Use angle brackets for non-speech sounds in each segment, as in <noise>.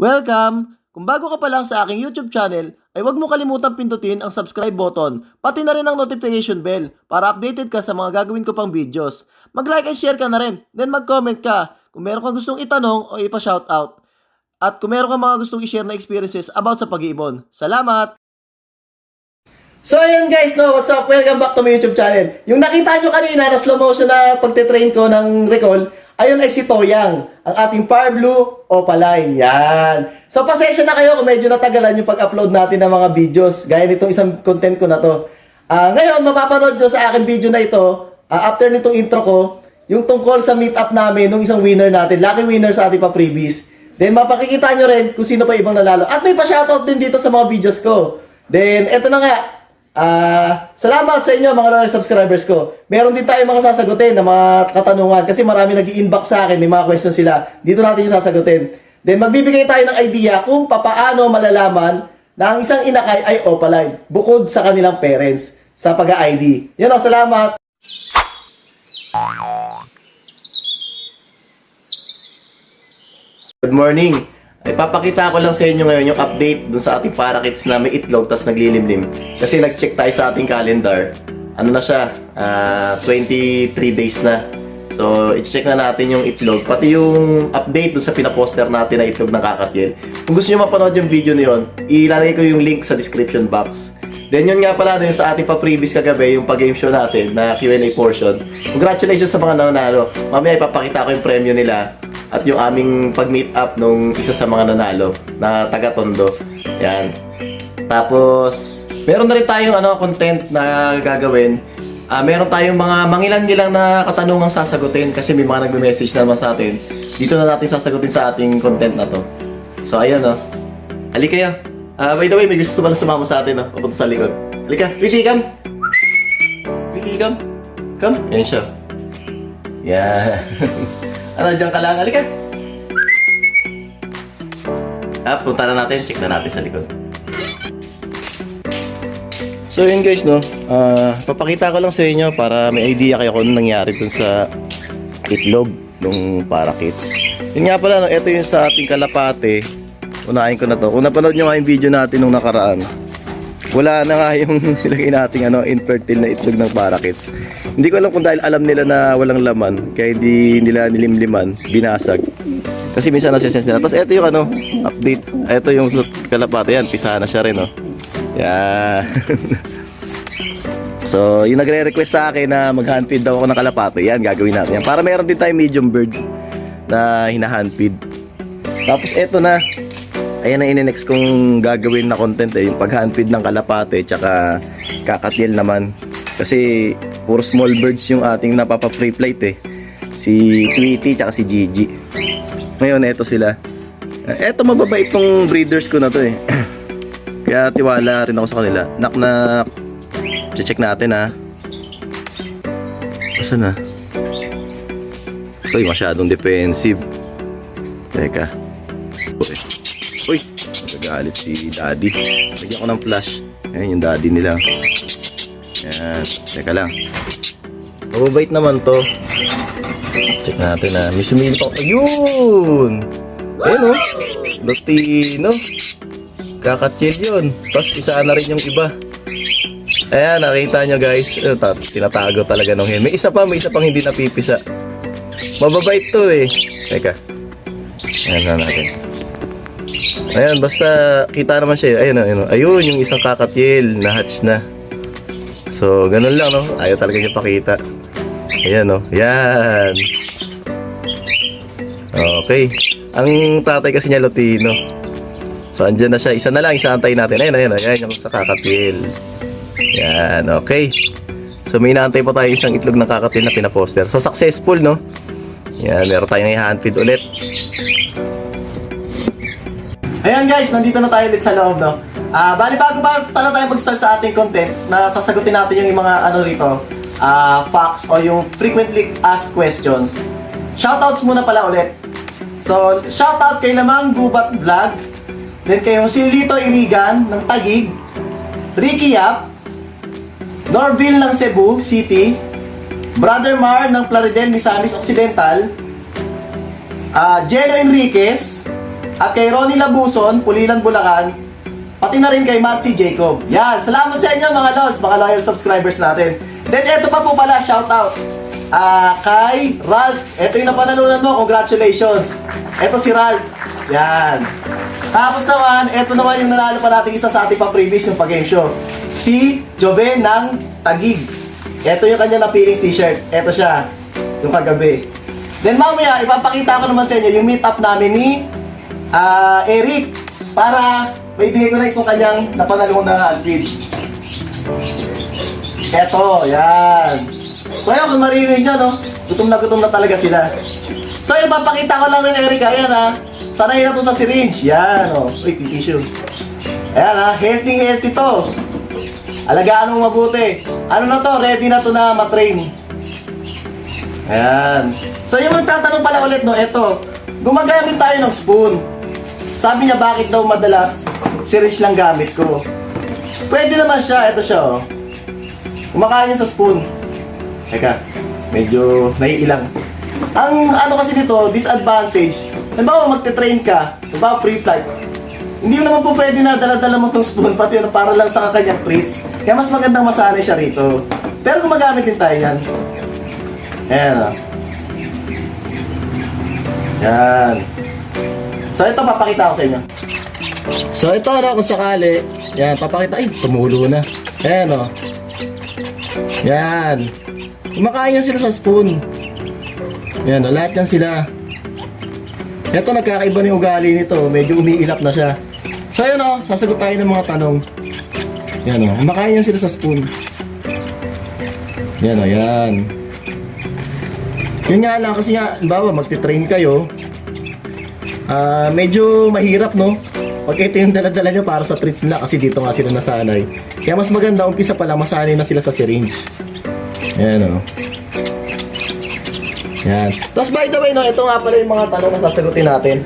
Welcome! Kung bago ka pa lang sa aking YouTube channel, ay huwag mo kalimutang pindutin ang subscribe button, pati na rin ang notification bell para updated ka sa mga gagawin ko pang videos. Mag-like and share ka na rin, then mag-comment ka kung meron kang gustong itanong o ipa-shoutout. At kung meron kang mga gustong i-share na experiences about sa pag-iibon. Salamat! So ayun guys, no, what's up? Welcome back to my YouTube channel. Yung nakita nyo kanina na slow motion na pagtitrain ko ng recall, ayun ay si Toyang, ang ating Power Blue Opaline. Yan. So pasensya na kayo kung medyo natagalan yung pag-upload natin ng mga videos, gaya nitong isang content ko na to. Ah, ngayon, mapapanood nyo sa akin video na ito, ah, after nitong intro ko, yung tungkol sa meetup namin nung isang winner natin, lucky winner sa ating pa-freebies. Then mapakikita nyo rin kung sino pa ibang nanalo. At may pa-shoutout din dito sa mga videos ko. Then, eto na nga, Ah, salamat sa inyo mga loyal subscribers ko. Meron din tayong mga sasagutin na mga katanungan kasi marami nag-inbox sa akin, may mga questions sila. Dito natin yung sasagutin. Then magbibigay tayo ng idea kung papaano malalaman na ang isang inakay ay opaline bukod sa kanilang parents sa pag-ID. Yan o, salamat. Good morning. Ay papakita ko lang sa inyo ngayon yung update dun sa ating parakits na may itlog tapos naglilimlim. Kasi nag-check tayo sa ating calendar. Ano na siya? Ah, 23 days na. So, i-check na natin yung itlog. Pati yung update dun sa pinaposter natin na itlog ng kakatiel. Kung gusto nyo mapanood yung video na yun, ilalagay ko yung link sa description box. Then yun nga pala, dun sa ating pa-previous kagabi, yung pag-game show natin na Q&A portion. Congratulations sa mga nanalo. Mamaya ipapakita ko yung premyo nila at yung aming pag-meet up nung isa sa mga nanalo na taga-tondo. Yan. Tapos, meron na rin tayong ano, content na gagawin. Ah, meron tayong mga mangilan-ngilang na katanungang sasagutin kasi may mga nagme-message naman sa atin. Dito na natin sasagutin sa ating content na to. So, ayan oh. Ali kayo. Ah, by the way, may gusto pala sumama sa atin, no? Papunta sa likod. Halika, Witty, come! Witty, come! Come! Yan siya. Yan. <laughs> ano, dyan ka lang. Halika! Ah, punta na natin. Check na natin sa likod. So yun guys no, Ah, papakita ko lang sa inyo para may idea kayo kung ano nangyari dun sa itlog nung parakits. Yun nga pala, no, ito yung sa ating kalapate. Unahin ko na to. Kung napanood nyo nga yung video natin nung nakaraan, wala na nga yung <laughs> silagay nating ano, infertile na itlog ng parakits. Hindi ko alam kung dahil alam nila na walang laman, kaya hindi nila nilimliman, binasag. Kasi minsan nasisense nila. Tapos ito yung ano, update. Ito yung kalapate yan, pisa na siya rin, no. Yan. <laughs> so, yung nagre-request sa akin na mag-handfeed daw ako ng kalapate, yan, gagawin natin yan. Para meron din tayong medium bird na hina-handfeed. Tapos eto na, ayan ang ininext kong gagawin na content eh, yung pag-handfeed ng kalapate tsaka kakatil naman. Kasi puro small birds yung ating napapa-free flight eh. Si Tweety tsaka si Gigi. Ngayon, eto sila. Eto mababait tong breeders ko na to eh. <clears throat> Kaya tiwala rin ako sa kanila. Knock knock. Check natin ha. Asa na? Uy, masyadong defensive. Teka. Uy. Nagagalit si daddy. Lagyan ko ng flash. Ayan yung daddy nila. Ayan. Teka lang. Mababait naman to. Check natin na. May sumili pa. Ayun! Ayun oh. Lutino. Kakachill yun. Tapos isa na rin yung iba. Ayan, nakita nyo guys. Ito, ta- tinatago talaga nung hen. May isa pa, may isa pang hindi napipisa. Mababait to eh. Teka. Ayan na natin. Ayan, basta kita naman siya. Ayun, ayun, ayun yung isang kakatil na hatch na. So, ganun lang, no? Ayaw talaga niya pakita. Ayan, no? Yan. Okay. Ang tatay kasi niya Lutino. So, andyan na siya. Isa na lang, isa antay natin. Ayan, ayan, ayan, yung sa kakatil. Yan, okay. So, may inaantay pa tayo isang itlog ng kakatil na pinaposter. So, successful, no? Yan, meron tayong i-handfeed ulit. Ayan guys, nandito na tayo ulit sa loob, no? Ah, bali bago ba pala tayo mag-start sa ating content, na sasagutin natin yung mga ano rito, ah, facts o yung frequently asked questions. Shoutouts muna pala ulit. So, shoutout kay Lamang Gubat Vlog, then kay Joselito Irigan ng Tagig, Ricky Yap, Norville ng Cebu City, Brother Mar ng Plaridel, Misamis Occidental, ah Jeno Enriquez, at kay Ronnie Labuson, Pulilan, Bulacan, pati na rin kay Maxi Jacob. Yan, salamat sa inyo mga lods, mga loyal subscribers natin. Then eto pa po pala, shout out. Ah, kay Ralph. Ito yung napanalunan mo, congratulations. Ito si Ralph. Yan. Tapos naman, ito naman yung nanalo pa natin isa sa ating pa-previous yung pag-game show. Si Joven ng Tagig. Ito yung kanya napiling t-shirt. Ito siya. Yung kagabi. Then mamaya, ipapakita ko naman sa inyo yung meet up namin ni ah, Eric para maibigay ko na itong kanyang napanalong na handfeed. Eto, yan. So yun, kung maririnig nyo, no? Gutom na gutom na talaga sila. So yun, papakita ko lang rin, Eric, ayan ha. Sanay na to sa syringe. Yan, oh. Uy, tissue. Ayan ha, healthy healthy to. Alagaan mo mabuti. Ano na to, ready na to na matrain. Ayan. So yung magtatanong pala ulit, no, eto. Gumagamit tayo ng spoon. Sabi niya, bakit daw madalas syringe lang gamit ko? Pwede naman siya, eto siya, oh. Kumakain niya sa spoon. Teka, medyo naiilang. Ang ano kasi dito, disadvantage, halimbawa magte-train ka, halimbawa free flight, hindi mo naman po pwede na dala-dala mo tong spoon, pati yun, para lang sa kanyang treats. Kaya mas magandang masanay siya rito. Pero gumagamit din tayo yan. Ayan o. Yan. So ito, papakita ko sa inyo. So ito ano, kung sakali, yan, papakita, ay, tumulo na. Ayan o. Yan. Kumakain yan sila sa spoon. Yan, o, lahat yan sila. Ito, nagkakaiba na yung ugali nito. Medyo umiilap na siya. So, yun o, sasagot tayo ng mga tanong. Yan o, kumakain yan sila sa spoon. Yan o, yan. Yun nga lang, kasi nga, bawa, magti-train kayo. Ah, medyo mahirap, no? Pag ito yung dala-dala nyo para sa treats nila kasi dito nga sila nasanay. Kaya mas maganda, umpisa pa lang, masanay na sila sa syringe. Yan o. Yan. Tapos by the way, no, ito nga pala yung mga tanong na sasagutin natin.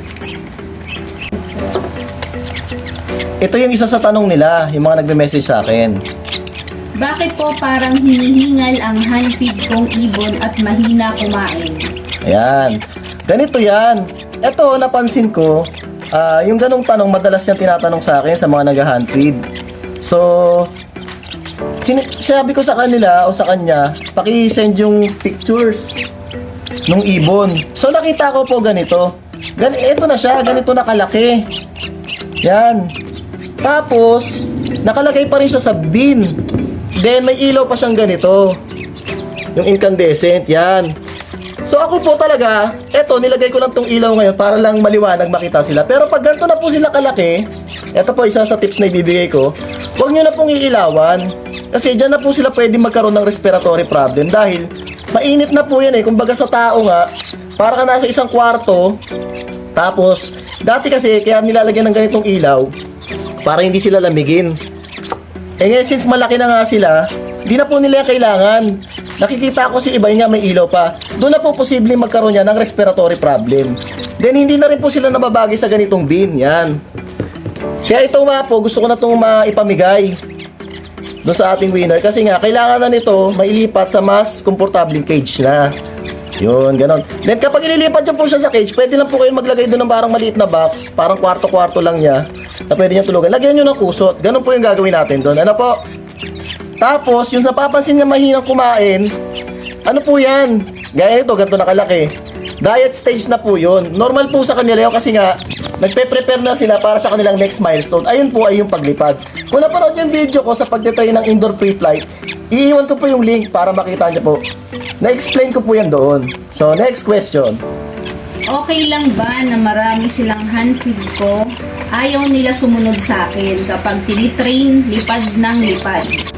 Ito yung isa sa tanong nila, yung mga nagme-message sa akin. Bakit po parang hinihingal ang hand feed kong ibon at mahina kumain? Ayan. Ganito yan. Ito, napansin ko, ah, yung ganong tanong, madalas niyang tinatanong sa akin sa mga nag-hand feed. So, sin- sabi ko sa kanila o sa kanya, paki-send yung pictures nung ibon. So, nakita ko po ganito. Gan ito na siya, ganito na kalaki. Yan. Tapos, nakalagay pa rin siya sa bin. Then, may ilaw pa siyang ganito. Yung incandescent, yan. So ako po talaga, eto nilagay ko lang tong ilaw ngayon para lang maliwanag makita sila. Pero pag ganito na po sila kalaki, eto po isa sa tips na ibibigay ko, huwag nyo na pong iilawan. Kasi dyan na po sila pwede magkaroon ng respiratory problem dahil mainit na po yan eh. Kumbaga sa tao nga, para ka nasa isang kwarto, tapos dati kasi kaya nilalagyan ng ganitong ilaw para hindi sila lamigin. Eh ngayon, since malaki na nga sila, hindi na po nila kailangan. Nakikita ko si iba nga may ilaw pa. Doon na po posibleng magkaroon niya ng respiratory problem. Then hindi na rin po sila nababagay sa ganitong bin. Yan. Kaya ito nga po, gusto ko na itong maipamigay doon sa ating winner. Kasi nga, kailangan na nito mailipat sa mas komportabling cage na. Yun, ganon. Then kapag ililipat nyo po siya sa cage, pwede lang po kayo maglagay doon ng parang maliit na box, parang kwarto-kwarto lang niya, na pwede nyo tulugan. Lagyan nyo ng kusot. Ganon po yung gagawin natin doon. Ano po? Tapos, yung napapansin niya mahinang kumain, ano po yan? Gaya ito, ganito nakalaki. Diet stage na po yun. Normal po sa kanila yun kasi nga, nagpe-prepare na sila para sa kanilang next milestone. Ayun po ay yung paglipad. Kung napanood yung video ko sa pagtitry ng indoor pre-flight, iiwan ko po yung link para makita niyo po. Na-explain ko po yan doon. So, next question. Okay lang ba na marami silang hand feed ko? Ayaw nila sumunod sa akin kapag tinitrain, lipad ng lipad.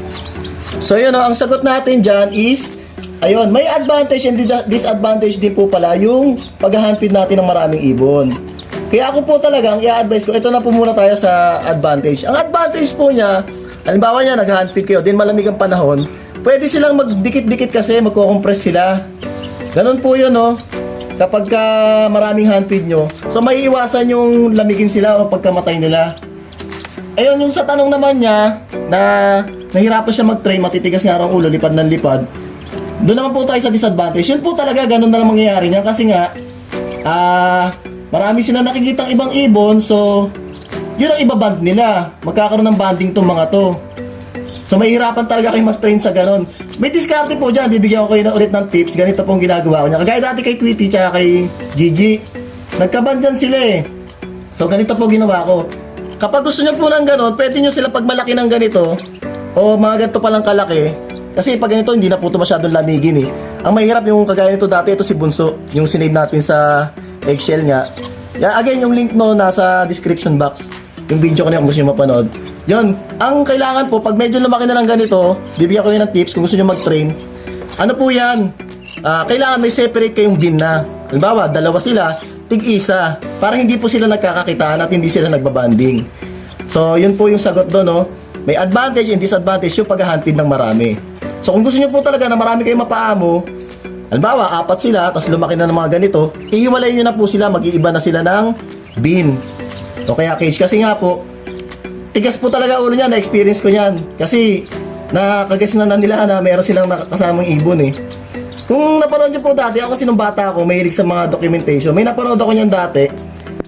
So yun o, ang sagot natin dyan is, ayun, may advantage and dis- disadvantage din po pala yung paghahandpid natin ng maraming ibon. Kaya ako po talagang i-advise ko, ito na po muna tayo sa advantage. Ang advantage po niya, halimbawa niya, nag-handpid kayo, din malamig ang panahon, pwede silang magdikit-dikit kasi, magko-compress sila. Ganun po yun, no? Kapag ka maraming handpid nyo, so may iwasan yung lamigin sila o pagkamatay nila. Ayun, yung sa tanong naman niya, na nahirapan siya mag-train, matitigas nga raw ulo, lipad ng lipad. Doon naman po tayo sa disadvantage. Yun po talaga, ganun na lang mangyayari niya. Kasi nga, ah, marami sila nakikitang ibang ibon, so yun ang ibaband nila. Magkakaroon ng banding tong mga to. So mahirapan talaga kayo mag-train sa ganon. May diskarte po dyan, bibigyan ko kayo na ulit ng tips. Ganito pong ginagawa ko niya. Kagaya dati kay Tweety tsaka kay Gigi. Nagkaban dyan sila eh. So ganito po ginawa ko. Kapag gusto nyo po ng ganon, pwede nyo sila pag malaki ng ganito, o mga ganito palang kalaki, kasi pag ganito, hindi na po ito masyadong lamigin eh. Ang mahirap yung kagaya nito dati, ito si Bunso, yung sinave natin sa Excel nga. Again, yung link no, nasa description box. Yung video ko na kung gusto nyo mapanood. Yun, ang kailangan po, pag medyo lumaki na ng ganito, bibigyan ko yun ng tips kung gusto nyo mag-train. Ano po yan? Ah, kailangan may separate kayong bin na. Halimbawa, dalawa sila, tig-isa. Para hindi po sila nagkakakitaan at hindi sila nagbabanding. So, yun po yung sagot doon, no? May advantage and disadvantage yung paghahuntid ng marami. So, kung gusto nyo po talaga na marami kayong mapaamo, halimbawa, apat sila, tapos lumaki na ng mga ganito, iiwalay nyo na po sila, mag-iiba na sila ng bin. So, kaya cage, kasi nga po, tigas po talaga ulo niya, na-experience ko yan. Kasi, nakagas na na nila na meron silang nakasamang ibon eh. Kung napanood niyo po dati, ako kasi nung bata ako, mahilig sa mga documentation. May napanood ako niyan dati,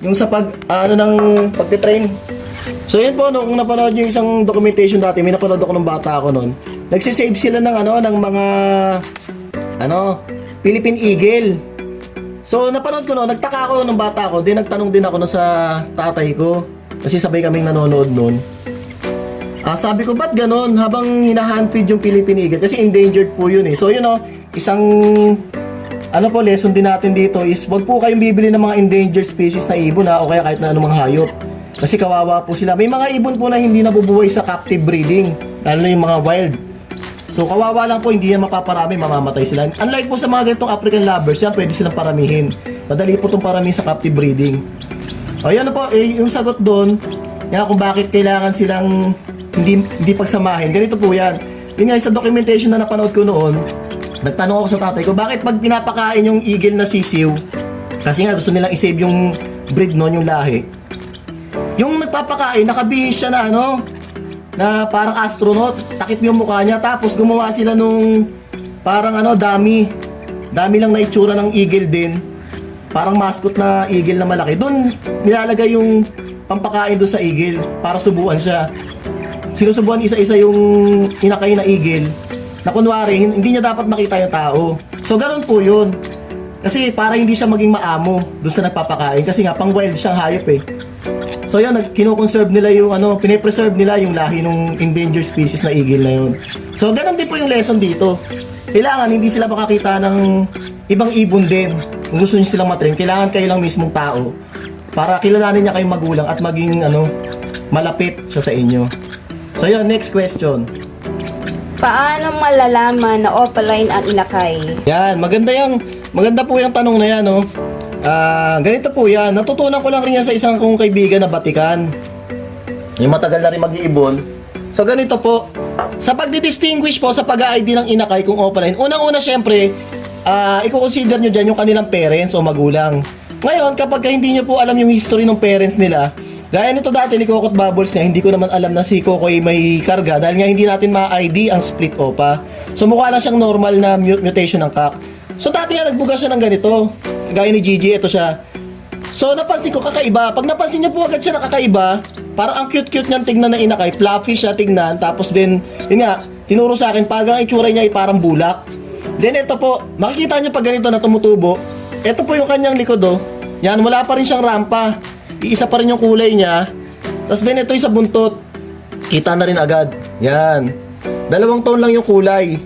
yung sa pag, ano ng pagtitrain. So yun po, no, kung napanood yung isang documentation dati, may napanood ako nung bata ako noon. Nagsisave sila ng ano, ng mga, ano, Philippine Eagle. So, napanood ko no, nagtaka ako nung bata ako, din nagtanong din ako no sa tatay ko. Kasi sabay kaming nanonood noon. Ah, sabi ko, ba't ganon? Habang hinahuntid yung Philippine Eagle, kasi endangered po yun eh. So, yun o, isang, ano po, lesson din natin dito is, wag po kayong bibili ng mga endangered species na ibon ha, o kaya kahit na mga hayop. Kasi kawawa po sila. May mga ibon po na hindi nabubuhay sa captive breeding, lalo na yung mga wild. So, kawawa lang po, hindi yan mapaparami, mamamatay sila. Unlike po sa mga ganitong African lovers, yan pwede silang paramihin. Madali po itong paramihin sa captive breeding. O, yan na po, eh, yung sagot doon, yan kung bakit kailangan silang hindi, hindi pagsamahin. Ganito po yan. Yun nga, sa documentation na napanood ko noon, nagtanong ako sa tatay ko, bakit pag pinapakain yung eagle na sisiw, kasi nga gusto nilang isave yung breed noon, yung lahi, nagpapakain, nakabihis siya na ano, na parang astronaut, takip yung mukha niya, tapos gumawa sila nung parang ano, dami. Dami lang na itsura ng eagle din. Parang mascot na eagle na malaki. Doon nilalagay yung pampakain doon sa eagle para subuan siya. Sinusubuan isa-isa yung inakay na eagle na kunwari, hin- hindi niya dapat makita yung tao. So, ganun po yun. Kasi para hindi siya maging maamo doon sa nagpapakain. Kasi nga, pang wild siyang hayop eh. So yan, nag- kino-conserve nila yung ano, pine-preserve nila yung lahi ng endangered species na eagle na yun. So ganun din po yung lesson dito. Kailangan hindi sila makakita ng ibang ibon din. Kung gusto niyo silang matrain, kailangan kayo lang mismong tao para kilalanin niya kayong magulang at maging ano, malapit siya sa inyo. So yun, next question. Paano malalaman na opaline ang inakay? Yan, maganda yung maganda po yung tanong na yan, no. Ah, ganito po yan. Natutunan ko lang rin yan sa isang kong kaibigan na Batikan. Yung matagal na rin mag-iibon. So ganito po, sa pagdi-distinguish po sa pag-ID ng inakay kung opaline, unang-una syempre, ah, i-consider nyo dyan yung kanilang parents o magulang. Ngayon, kapag hindi nyo po alam yung history ng parents nila, gaya nito dati ni Kokot Bubbles nga, hindi ko naman alam na si Kokoy may karga dahil nga hindi natin ma-ID ang split opa. So mukha lang siyang normal na mu- mutation ng cock. So dati nga nagbuga siya ng ganito. Gaya ni Gigi, ito siya. So napansin ko kakaiba. Pag napansin niyo po agad siya nakakaiba, parang ang cute-cute niyang tignan na inakay. Fluffy siya tignan. Tapos din, yun nga, tinuro sa akin, pag ang itsura niya ay parang bulak. Then ito po, makikita niyo pag ganito na tumutubo. Ito po yung kanyang likod oh. Yan, wala pa rin siyang rampa. Iisa pa rin yung kulay niya. Tapos din ito yung sa buntot. Kita na rin agad. Yan. Dalawang tone lang yung kulay.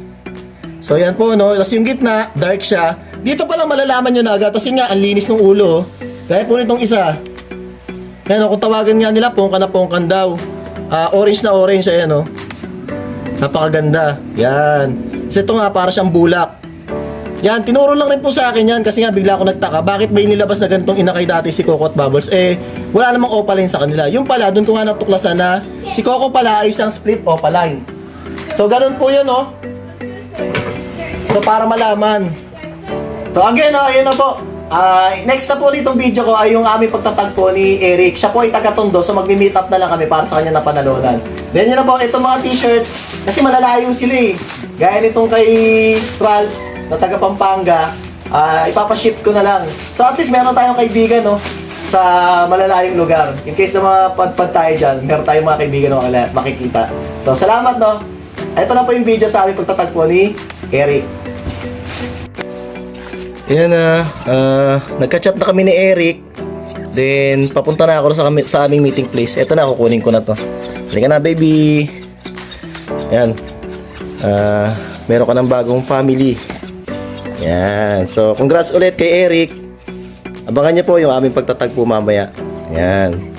So yan po no, tapos yung gitna, dark siya. Dito pa lang malalaman nyo na agad. Tapos yun nga, ang linis ng ulo. oh. Gaya po nitong isa. Yan o, kung tawagan nga nila, pongkan na pongkan daw. Ah, orange na orange, ayan o. Napakaganda. Yan. Kasi ito nga, para siyang bulak. Yan, tinuro lang rin po sa akin yan kasi nga bigla ako nagtaka. Bakit may nilabas na ganitong inakay dati si Coco at Bubbles? Eh, wala namang opaline sa kanila. Yung pala, doon ko nga natuklasan na si Coco pala ay isang split opaline. So, ganun po yun, oh. So, para malaman. So, again, oh, yun na po. Ah, next na po ulit itong video ko ay yung aming pagtatagpo ni Eric. Siya po ay taga-tondo, so magmi-meet up na lang kami para sa kanya na panalunan. Then yun na po, itong mga t-shirt, kasi malalayo sila eh. Gaya nitong kay Ralph, na taga Pampanga, ah, ipapaship ko na lang. So at least meron tayong kaibigan, no? sa malalayong lugar. In case na mga padpad tayo dyan, meron tayong mga kaibigan na makikita. So, salamat no. Ito na po yung video sa aming pagtatagpo ni Eric. Yan na, uh, nagka-chat na kami ni Eric. Then, papunta na ako sa, kami, sa aming meeting place. Ito na, kukunin ko na to. Halika na, baby. Yan. Ah, meron ka ng bagong family. Yan. So, congrats ulit kay Eric. Abangan niyo po yung aming pagtatagpo mamaya. Yan.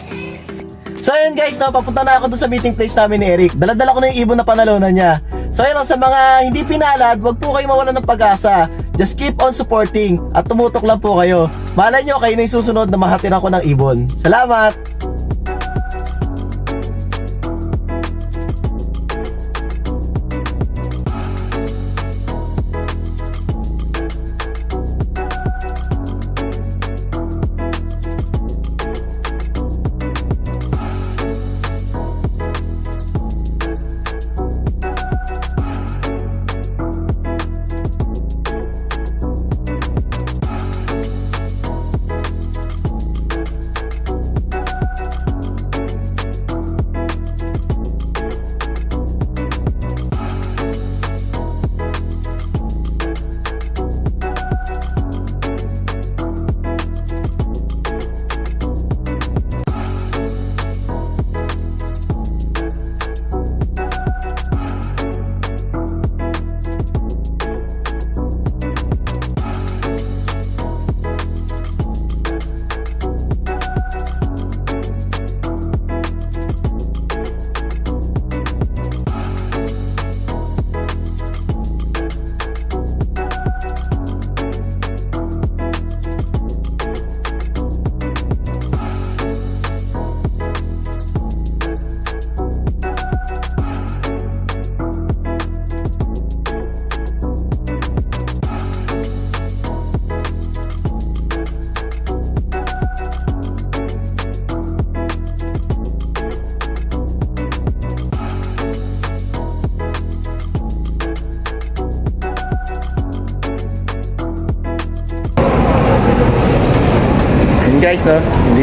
So ayun guys, no, papunta na ako doon sa meeting place namin ni Eric. Daladala ko na yung ibon na panalunan niya. So ayun, sa mga hindi pinalad, wag po kayo mawalan ng pag-asa. Just keep on supporting at tumutok lang po kayo. Malay nyo, kayo na yung susunod na mahatiran ko ng ibon. Salamat!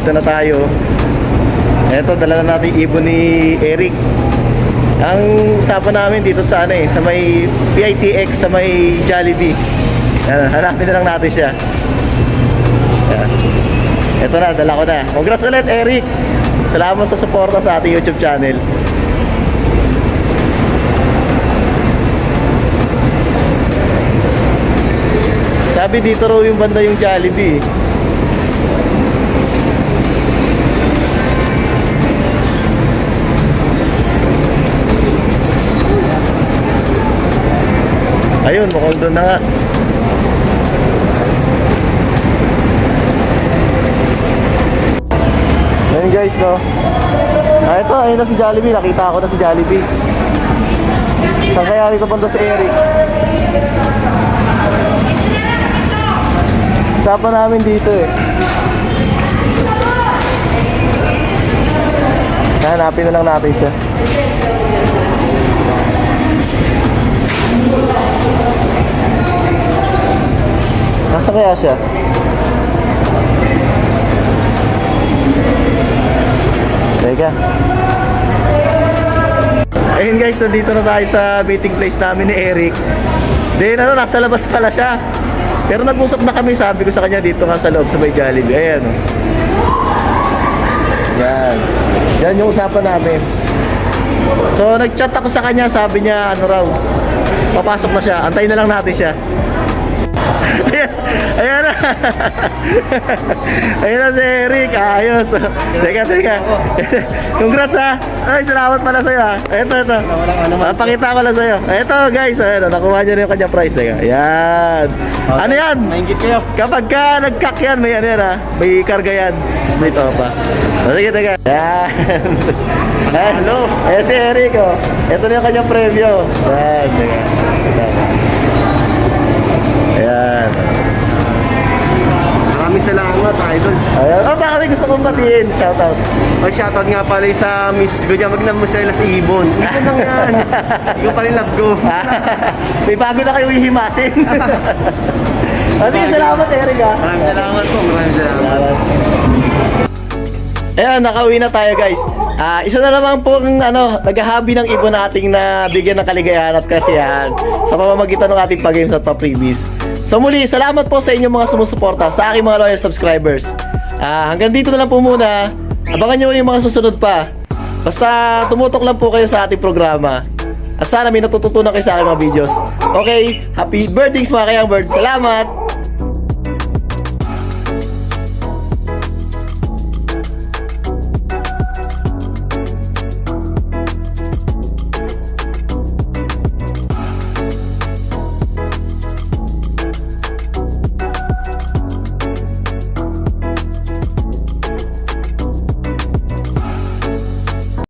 Dito na tayo. Eto, dala na natin ibon ni Eric. Ang usapan namin dito sa ano eh, sa may PITX, sa may Jollibee. Yan, hanapin na lang natin siya. Yan. Eto na, dala ko na. Congrats ulit, Eric! Salamat sa suporta sa ating YouTube channel. Sabi dito raw yung banda yung Jollibee. Ayun, mukhang doon na nga. Ayun guys, no. Ah, ito, ayun na si Jollibee. Nakita ko na si Jollibee. Saan kaya rin punta si Eric? Usapan namin dito eh. Hanapin na lang natin siya. Nasa kaya siya? Teka. Ayun guys, nandito na tayo sa meeting place namin ni Eric. Then ano, nasa labas pala siya. Pero nag-usap na kami, sabi ko sa kanya dito nga sa loob sa may Jollibee. Ayan. Yan. Yan yung usapan namin. So nag-chat ako sa kanya, sabi niya ano raw, papasok na siya, antayin na lang natin siya. Ayan, ayan na. ayan na si Eric. Ayos. Teka, teka. Congrats ha. Ay, salamat pala sa'yo ha. Ito, ito. Papakita ko lang sa'yo. Ito guys, ayan, nakuha niyo na yung kanya prize. Teka. Ayan. Ano yan? Maingit kayo. Kapag ka nag-cack yan, may ano yan ha. May karga yan. Split off. O, sige, teka. Yan. Hello. Eh, si Eric oh. Ito na yung kanyang preview. Yan, teka. Ito. Ayan. Maraming salamat, idol. Ayan. Oh, baka may gusto kong batiin. Shoutout. Ay, shoutout nga pala yung sa Mrs. ko niya. Magnamo sila sa ibon. Ibon lang yan. <laughs> Ikaw pa rin love ko. <laughs> may bago na kayong ihimasin. Maraming <laughs> salamat, Eric. Maraming salamat po, maraming salamat. Ayan, nakauwi na tayo guys. Ah, isa na naman po ang ano, naghahabi ng ibon nating na bigyan ng kaligayahan at kasiyahan sa pamamagitan ng ating pag-games at pa-freebies. So muli, salamat po sa inyong mga sumusuporta, sa aking mga loyal subscribers. Ah, hanggang dito na lang po muna. Abangan nyo yung mga susunod pa. Basta tumutok lang po kayo sa ating programa. At sana may natututunan kayo sa aking mga videos. Okay, happy birthdays mga kayang birds. Salamat!